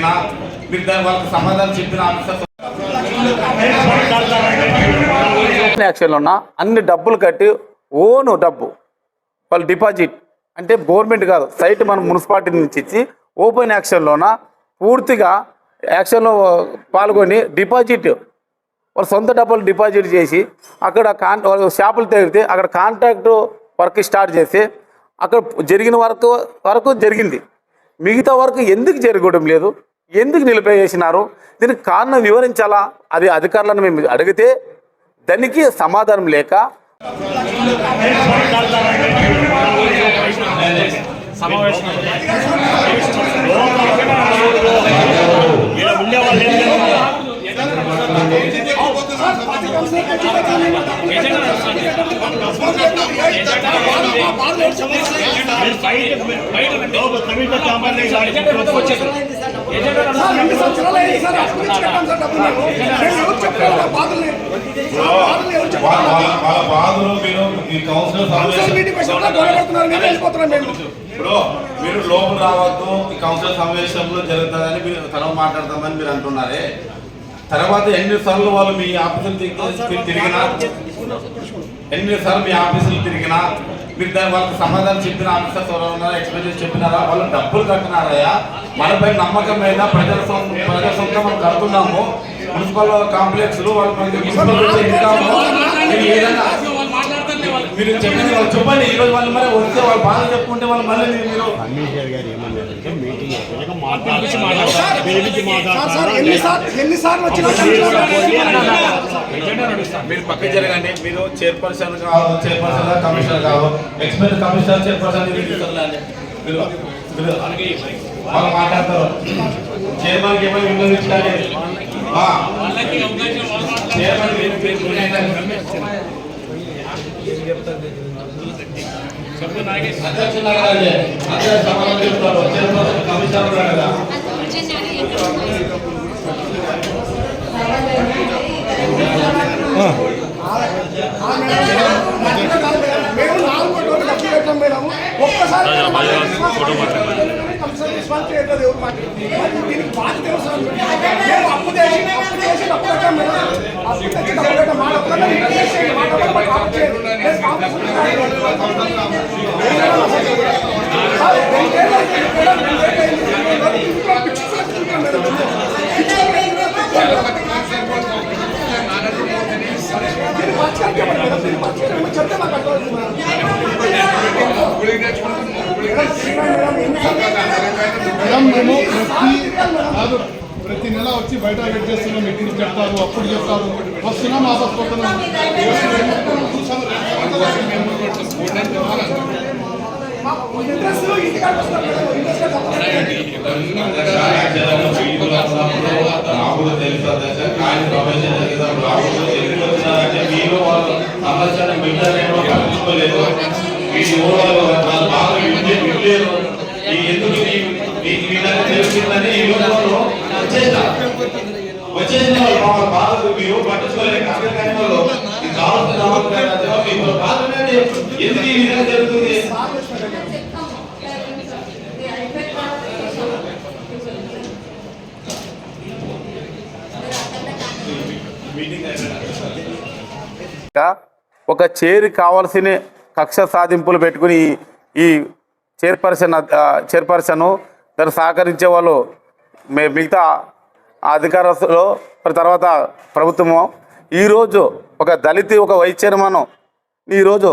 తిరిగినా మీరు దాని వాళ్ళకి సమాధానం చెప్పిన ఆఫీసర్ యాక్షన్లో ఉన్న అన్ని డబ్బులు కట్టి ఓను డబ్బు వాళ్ళు డిపాజిట్. అంటే గవర్నమెంట్ కాదు సైట్ మనం మున్సిపాలిటీ నుంచి ఇచ్చి ఓపెన్ యాక్షన్లోన పూర్తిగా యాక్షన్లో పాల్గొని డిపాజిట్ వాళ్ళ సొంత డబ్బులు డిపాజిట్ చేసి అక్కడ కాన్ వాళ్ళు షాపులు తెరిగితే అక్కడ కాంట్రాక్ట్ వర్క్ స్టార్ట్ చేసి అక్కడ జరిగిన వరకు వరకు జరిగింది. మిగతా వరకు ఎందుకు జరగడం లేదు? ఎందుకు నిలిపేసినారు దీనికి కారణం వివరించాలా? అది అధికారులను మేము అడిగితే దానికి సమాధానం లేక బయట ఎన్ని సంవత్సరాలు సార్. కట్టాం సార్ డబ్బులు మేము. ఎవరు బాధల్ని. బాధల్ని ఎవరు వాళ్ళ- బాధలు మీరు ఈ కౌన్సిల్ మీటింగ్ మేము వెళ్ళిపోతున్నాం మేము. ఇప్పుడు మీరు లోపల రావద్దు. ఈ కౌన్సిల్ సమావేశంలో జరుగుతుందని మీరు తర్వాత మాట్లాడతామని మీరు అంటున్నారే. తర్వాత ఎన్నిసార్లు వాళ్ళు మీ ఆఫీసులు తిరిగి- తిరిగినా ఎన్నిసార్లు మీ ఆఫీసులు తిరిగినా మీరు దాని వాళ్ళకి సమాధానం చెప్పిన ఆఫీసర్స్ ఎవరు ఉన్నారా ఎక్స్ప్లెయిన్ చేసి చెప్పినారా వాళ్ళు డబ్బులు కట్టినారయ్యా. మనపై నమ్మకం మీద ప్రజల సొంత ప్రజల సొంత మనం కడుతున్నాము. మున్సిపల్ కాంప్లెక్స్ వాళ్ళు మనకి మున్సిపల్ మీరు ఏదైనా మీరు చెప్పండి వాళ్ళు చెప్పండి. ఈ రోజు వాళ్ళు మరి వస్తే వాళ్ళు బాధ చెప్పుకుంటే వాళ్ళు మళ్ళీ మీరు కమిషనర్ గారు ఏమన్నారంటే మీటింగ్ ఎన్నిసార్లు ఎన్నిసార్లు వచ్చినా మీరు పక్క జరగండి. మీరు చైర్పర్సన్ కాదు. చైర్పర్సన్ కమిషనర్ కాదు. ఎక్స్పైర్ కమిషనర్ చైర్పర్సన్ మీరు వాళ్ళు మాట్లాడతారు. చైర్మన్కి ఏమైనా విన్నవించాలి. చైర్మన్. అధ్యక్షులు చెప్తారు. చైర్పర్సన్ కమిషనర్ కదా మేము నాలుగు కోట్ల వరకు డబ్బులు పెట్టాం మేడం ఒక్కసారి కమిషన్ రెస్పాన్స్ చేయట్లేదు ఎవరు మాకు. మరి దీనికి బాధ్యత ఎవరు సార్? మేము అప్పు మేము ప్రతి కాదు ప్రతి నెల వచ్చి బయట వెయిట్ చేస్తున్నాం మీటింగ్ చెప్తారు అప్పుడు చెప్తారు. వస్తున్నాం వాపస్ పోతున్నాం. రాహుల్ తెలుసు కానీ ప్రొఫెషన్ రాహుల్ ఎందుకు వచ్చినారంటే మీరు సమస్యను మిగతానేమో పట్టించుకోలేదు బాగా వింటే వినలేరు. ఈ ఎందుకు ఈ- మీకు వీళ్ళని తెలిసిందని ఈ వచ్చేసిన వాళ్ళు బాధలు మీరు పట్టించుకోలేక వాళ్ళు కావాల్సిన. ఎందుకు ఈ విధంగా జరుగుతుంది? ఇంకా ఒక చేరి కావాల్సిన కక్ష సాధింపులు పెట్టుకుని ఈ- చైర్పర్సన్ చైర్పర్సన్ దాన్ని సహకరించే వాళ్ళు మిగతా అధికారస్తులు తర్వాత ప్రభుత్వము. ఈరోజు ఒక దళిత ఒక వైస్ చైర్మన్ ఈరోజు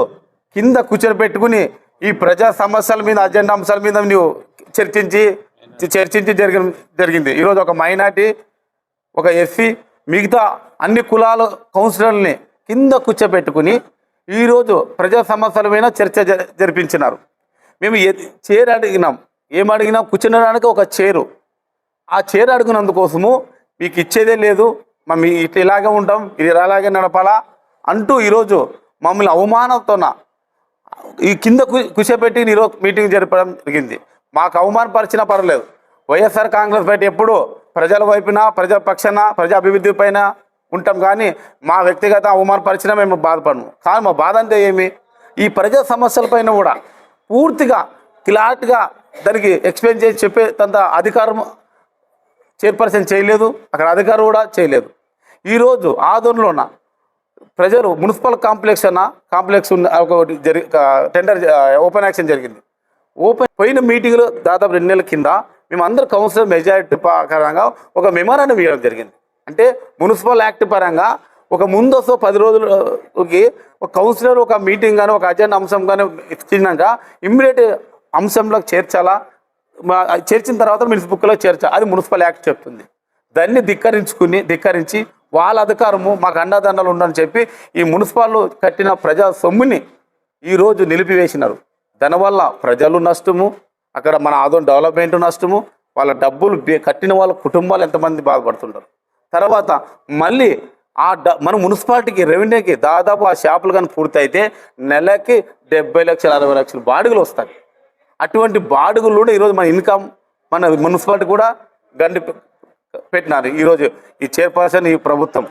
కింద కూర్చొని పెట్టుకుని ఈ ప్రజా సమస్యల మీద అజెండా అంశాల మీద నువ్వు చర్చించి చర్చించి జరిగి జరిగింది. ఈరోజు ఒక మైనార్టీ ఒక ఎస్సీ మిగతా అన్ని కులాల కౌన్సిలర్ని కింద కూర్చోబెట్టుకుని ఈరోజు ప్రజా సమస్యల మీద చర్చ జ- జరిపించినారు. మేము చైర్ అడిగినాం. ఏం అడిగినాం? కూర్చునడానికి ఒక చైరు. ఆ చైర్ అడిగినందుకోసము మీకు ఇచ్చేదే లేదు. మేము ఇట్లా ఇలాగే ఉంటాం ఇది ఇలాగే నడపాలా అంటూ ఈరోజు మమ్మల్ని అవమానంతోన ఈ కింద కూర్చోబెట్టి ఈరోజు మీటింగ్ జరపడం జరిగింది. మాకు అవమానపరిచినా పర్లేదు వైఎస్ఆర్ కాంగ్రెస్ పార్టీ ఎప్పుడు ప్రజల వైపున ప్రజా పక్షాన ప్రజా అభివృద్ధి పైన ఉంటాం కానీ మా వ్యక్తిగత అవమానపరిచినా మేము బాధపడము. కానీ మా బాధ అంటే ఏమి? ఈ ప్రజా సమస్యలపైన కూడా పూర్తిగా క్లారిట్గా దానికి ఎక్స్ప్లెయిన్ చేసి చెప్పే తంత అధికారం చైర్పర్సన్ చేయలేదు. అక్కడ అధికారం కూడా చేయలేదు. ఈరోజు ఆదోన్లోన ప్రజలు మున్సిపల్ కాంప్లెక్స్ అన్న కాంప్లెక్స్ ఉన్న ఒకటి జరి టెండర్ ఓపెన్ యాక్షన్ జరిగింది. ఓపెన్ పోయిన మీటింగ్లో దాదాపు రెండు నెలల కింద మేము అందరు కౌన్సిలర్ మెజారిటీ ప్రకారంగా ఒక మెమోరాండం ఇవ్వడం జరిగింది. అంటే మున్సిపల్ యాక్ట్ పరంగా ఒక ముందస్తు పది రోజులకి ఒక కౌన్సిలర్ ఒక మీటింగ్ కానీ ఒక అజెండా అంశం కానీ ఇచ్చినాక ఇమ్మీడియట్ అంశంలోకి చేర్చాలా? మా- చేర్చిన తర్వాత మినిస్ బుక్లో చేర్చాలి అది మున్సిపల్ యాక్ట్ చెప్తుంది. దాన్ని ధిక్కరించుకుని ధిక్కరించి వాళ్ళ అధికారము మాకు అండదండలు ఉండని చెప్పి ఈ మున్సిపాల్ కట్టిన ప్రజా సొమ్ముని ఈరోజు నిలిపివేసినారు. దానివల్ల ప్రజలు నష్టము అక్కడ మన ఆదో డెవలప్మెంట్ నష్టము వాళ్ళ డబ్బులు కట్టిన వాళ్ళ కుటుంబాలు ఎంతమంది బాధపడుతుంటారు తర్వాత మళ్ళీ ఆ డ మన మున్సిపాలిటీకి రెవెన్యూకి దాదాపు ఆ షాపులు కానీ పూర్తయితే నెలకి డెబ్బై లక్షలు అరవై లక్షలు బాడుగులు వస్తాయి. అటువంటి బాడుగులు కూడా ఈరోజు మన ఇన్కమ్ మన మున్సిపాలిటీ కూడా గండి పె- పెట్టినారు. ఈరోజు ఈ చైర్పర్సన్ ఈ ప్రభుత్వం.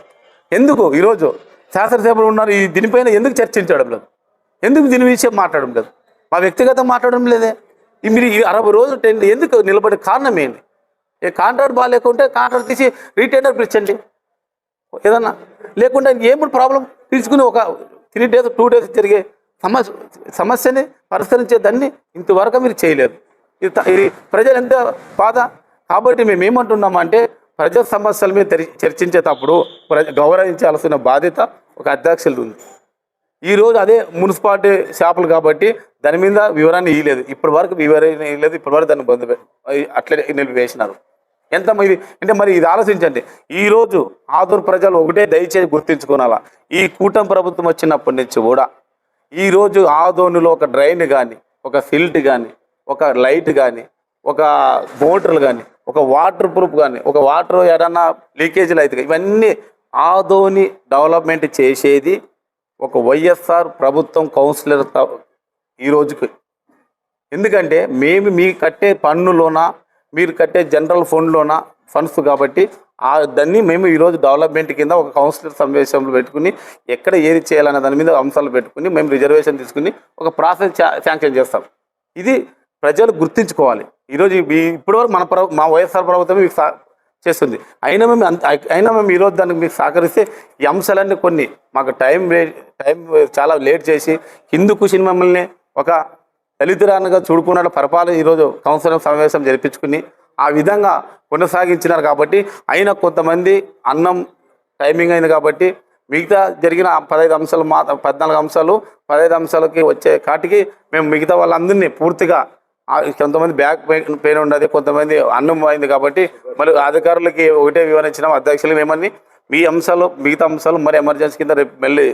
ఎందుకు? ఈరోజు శాసనసభ్యులు ఉన్నారు. ఈ దీనిపైన ఎందుకు చర్చించడం లేదు? ఎందుకు దీని విషయం మాట్లాడడం లేదు? మా వ్యక్తిగతం మాట్లాడడం లేదే. ఈ మీరు ఈ అరవై రోజులు టెన్ ఎందుకు నిలబడే కారణం ఏంటి? ఏ కాంట్రాక్ట్ బాగాలేకుంటే కాంట్రాక్ట్ తీసి రీటైనర్ పిలిచండి. ఏదన్నా లేకుండా ఏమి ప్రాబ్లం? తీసుకుని ఒక త్రీ డేస్ టూ డేస్ జరిగే సమస్య సమస్యని పరిష్కరించే దాన్ని ఇంతవరకు మీరు చేయలేదు. ఇది ఇది ప్రజలు ఎంత బాధ? కాబట్టి మేము ఏమంటున్నామంటే ప్రజా సమస్యల మీద చర్చించేటప్పుడు ప్రజ గౌరవించాల్సిన బాధ్యత ఒక అధ్యక్షులు ఉంది. ఈరోజు అదే మున్సిపాలిటీ షాపులు కాబట్టి దాని మీద వివరాన్ని ఇవ్వలేదు ఇప్పటి వరకు వివరణ ఇవ్వలేదు ఇప్పటి వరకు దాన్ని బంద్ అట్లనే నిలిపివేసినారు ఎంత ఇది అంటే మరి ఇది ఆలోచించండి. ఈరోజు ఆదూరు ప్రజలు ఒకటే దయచేసి గుర్తించుకోనాలా. ఈ కూటమి ప్రభుత్వం వచ్చినప్పటి నుంచి కూడా ఈరోజు ఆదోనిలో ఒక డ్రైన్ కానీ ఒక ఫిల్ట్ కానీ ఒక లైట్ కానీ ఒక మోటర్లు కానీ ఒక వాటర్ ప్రూఫ్ కానీ ఒక వాటర్ ఏదన్నా లీకేజీలు అయితే ఇవన్నీ ఆదోని డెవలప్మెంట్ చేసేది ఒక వైఎస్ఆర్ ప్రభుత్వం కౌన్సిలర్ ఈ రోజుకి. ఎందుకంటే మేము మీ కట్టే పన్నులోన మీరు కట్టే జనరల్ ఫండ్లోన ఫండ్స్ కాబట్టి ఆ దాన్ని మేము ఈరోజు డెవలప్మెంట్ కింద ఒక కౌన్సిలర్ సమావేశంలో పెట్టుకుని ఎక్కడ ఏది చేయాలనే దాని మీద అంశాలు పెట్టుకుని మేము రిజర్వేషన్ తీసుకుని ఒక ప్రాసెస్ శాంక్షన్ చేస్తాం. ఇది ప్రజలు గుర్తించుకోవాలి. ఈరోజు ఇప్పటివరకు మన ప్రభు మా వైఎస్ఆర్ ప్రభుత్వం చేస్తుంది. అయినా మేము అంత అయినా మేము ఈరోజు దానికి మీకు సహకరిస్తే ఈ అంశాలన్నీ కొన్ని మాకు టైం వే- టైం చాలా లేట్ చేసి హిందూ కుషిని మమ్మల్ని ఒక దళితురాలుగా చూడుకున్న పరిపాలన ఈరోజు కౌన్సిలింగ్ సమావేశం జరిపించుకుని ఆ విధంగా కొనసాగించినారు కాబట్టి అయినా కొంతమంది అన్నం టైమింగ్ అయింది కాబట్టి మిగతా జరిగిన పదహైదు అంశాలు మా పద్నాలుగు అంశాలు పదహైదు అంశాలకి వచ్చే కాటికి మేము మిగతా వాళ్ళందరినీ పూర్తిగా కొంతమంది బ్యాక్ పెయిన్ పెయిన్ ఉండదు కొంతమంది అన్నం అయింది కాబట్టి మరి అధికారులకి ఒకటే వివరించినాం అధ్యక్షులు ఏమని మీ అంశాలు మిగతా అంశాలు మరి ఎమర్జెన్సీ కింద రేపు మళ్ళీ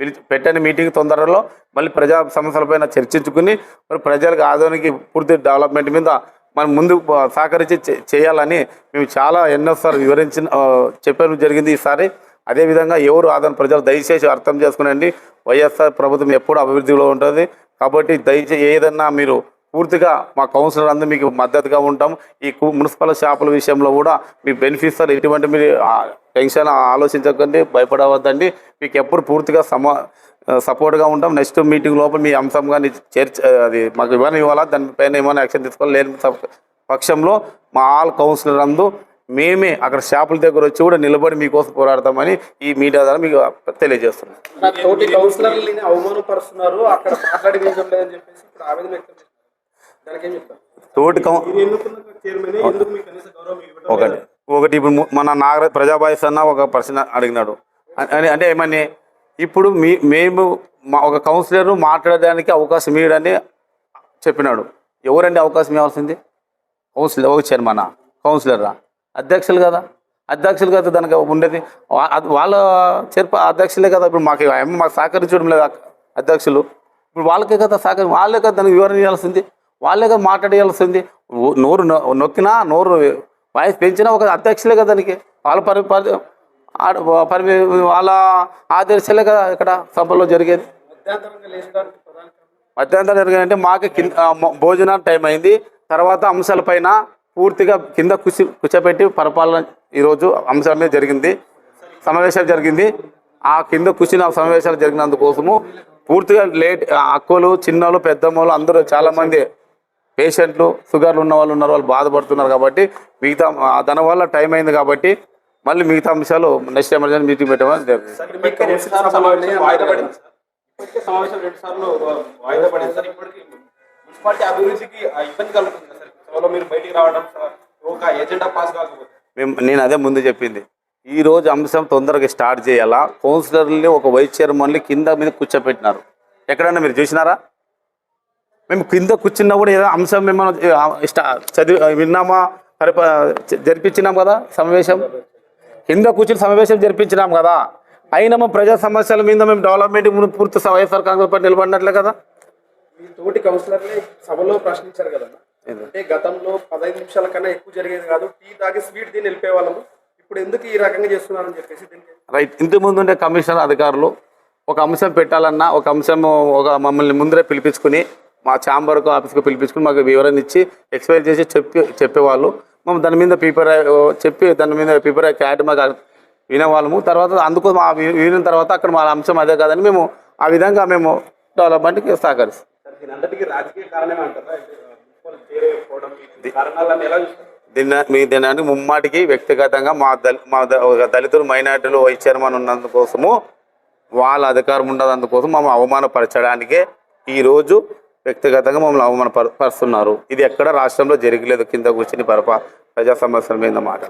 పిలిచి పెట్టని మీటింగ్ తొందరలో. మళ్ళీ ప్రజా సమస్యలపైన చర్చించుకుని మరి ప్రజలకు ఆధునిక పూర్తి డెవలప్మెంట్ మీద మనం ముందు సహకరించి చేయాలని మేము చాలా ఎన్నోసార్లు వివరించిన చెప్పడం జరిగింది ఈసారి. అదేవిధంగా ఎవరు ఆదరణ ప్రజలు దయచేసి అర్థం చేసుకునండి. వైఎస్ఆర్ ప్రభుత్వం ఎప్పుడు అభివృద్ధిలో ఉంటుంది. కాబట్టి దయచేసి ఏదన్నా మీరు పూర్తిగా మా కౌన్సిలర్ అందరూ మీకు మద్దతుగా ఉంటాం ఈ కు- మున్సిపల్ షాపుల విషయంలో కూడా మీ బెనిఫిట్స్ ఎటువంటి మీరు టెన్షన్ ఆలోచించకండి భయపడవద్దండి. మీకు ఎప్పుడు పూర్తిగా సమా సపోర్ట్గా ఉంటాం. నెక్స్ట్ మీటింగ్ లోపల మీ అంశం కానీ చేర్చ అది మాకు ఇవ్వని ఇవ్వాలా? దానిపైన ఏమైనా యాక్షన్ తీసుకోవాలి? లేని పక్ష- పక్షంలో మా ఆల్ కౌన్సిలర్ అందు మేమే అక్కడ షాపుల దగ్గర వచ్చి కూడా నిలబడి మీకోసం పోరాడతామని ఈ మీడియా ద్వారా మీకు తెలియజేస్తున్నాం తోటి ఒకటి. ఒకటి ఇప్పుడు మన నాగర ప్రజాబాయిస్ అన్న ఒక పర్సన్ అడిగినాడు. అంటే ఏమని? ఇప్పుడు మీ మేము మా ఒక కౌన్సిలర్ మాట్లాడడానికి అవకాశం ఇవ్వడని చెప్పినాడు. ఎవరండి అవకాశం ఇవ్వాల్సింది? కౌన్సిలర్ ఒక చైర్మన్ కౌన్సిలరా అధ్యక్షులు కదా? అధ్యక్షులు కదా దానికి ఉండేది. వాళ్ళ చైర్ప అధ్యక్షులే కదా ఇప్పుడు మాకు మాకు సహకరించడం లేదు అధ్యక్షులు. ఇప్పుడు వాళ్ళకే కదా సహకరి వాళ్ళే కదా దానికి వివరణ ఇవ్వాల్సింది. వాళ్ళే కదా మాట్లాడేయాల్సింది నోరు నొక్కినా నోరు వాయిస్ పెంచినా ఒక అధ్యక్షులే కదా దానికి. వాళ్ళ పరి పరి వాళ్ళ ఆదర్శలే కదా ఇక్కడ సభలో జరిగేది. మధ్యాహ్నం జరిగిందంటే మాకు కింద భోజనం టైం అయింది. తర్వాత అంశాలపైన పూర్తిగా కింద కుసి కూర్చోబెట్టి పరిపాలన ఈరోజు అంశాల మీద జరిగింది. సమావేశాలు జరిగింది. ఆ కింద కూర్చుని ఆ సమావేశాలు జరిగినందుకోసము పూర్తిగా లేట్ ఆ అక్కలు చిన్నలు పెద్దమ్మలు అందరూ చాలామంది పేషెంట్లు షుగర్లు ఉన్న వాళ్ళు ఉన్నారు వాళ్ళు బాధపడుతున్నారు కాబట్టి మిగతా ఆ దానివల్ల టైం అయింది కాబట్టి మళ్ళీ మిగతా అంశాలు నెక్స్ట్ ఎమర్జెన్సీ మీటింగ్ పెట్టమని మేము నేను అదే ముందు చెప్పింది. ఈ రోజు అంశం తొందరగా స్టార్ట్ చేయాలా? కౌన్సిలర్ని ఒక వైస్ చైర్మన్ని కింద మీద కూర్చోపెట్టినారు. ఎక్కడన్నా మీరు చూసినారా? మేము కింద కూర్చున్నా కూడా ఏదో అంశం మేము చదివి విన్నామా? పరిప జరిపించినాం కదా సమావేశం? కింద కూర్చుని సమావేశం జరిపించినాం కదా. అయినా మేము ప్రజా సమస్యల మీద మేము డెవలప్మెంట్ పూర్తి వైఎస్ఆర్ కాంగ్రెస్ పార్టీ నిలబడినట్లే కదా. మీ తోటి కౌన్సిలర్లే సభలో ప్రశ్నించారు కదా. అంటే గతంలో పదహైదు నిమిషాల కన్నా ఎక్కువ జరిగేది కాదు. టీ తాగి స్వీట్ తిని వెళ్ళిపోయే వాళ్ళము. ఇప్పుడు ఎందుకు ఈ రకంగా చేస్తున్నారని చెప్పేసి రైట్ ముందు ఉండే కమిషనర్ అధికారులు ఒక అంశం పెట్టాలన్నా ఒక అంశం ఒక మమ్మల్ని ముందరే పిలిపించుకుని మా ఛాంబర్కు ఆఫీస్కి పిలిపించుకుని మాకు వివరణ ఇచ్చి ఎక్స్ప్లెయిన్ చేసి చెప్పి చెప్పేవాళ్ళు. మేము దాని మీద ప్రిపేర్ చెప్పి దాని మీద ప్రిపేర్ క్యాట్ మాకు వినేవాళ్ళము. తర్వాత అందుకు మా వినిన తర్వాత అక్కడ మా అంశం అదే కాదని మేము ఆ విధంగా మేము డెవలప్మెంట్కి సహకరిస్తాం. దీని దీన్ని మీ దీనికి ముమ్మాటికి వ్యక్తిగతంగా మా దళ మా దళితులు మైనార్టీలు వైస్ చైర్మన్ ఉన్నందుకోసము వాళ్ళ అధికారం ఉన్నదందుకోసం మమ్మల్ని అవమానపరచడానికే ఈరోజు వ్యక్తిగతంగా మమ్మల్ని అవమానపరుస్తున్నారు ఇది ఎక్కడ రాష్ట్రంలో జరగలేదు. కింద కూర్చుని పరప ప్రజా సమస్యల మీద మాట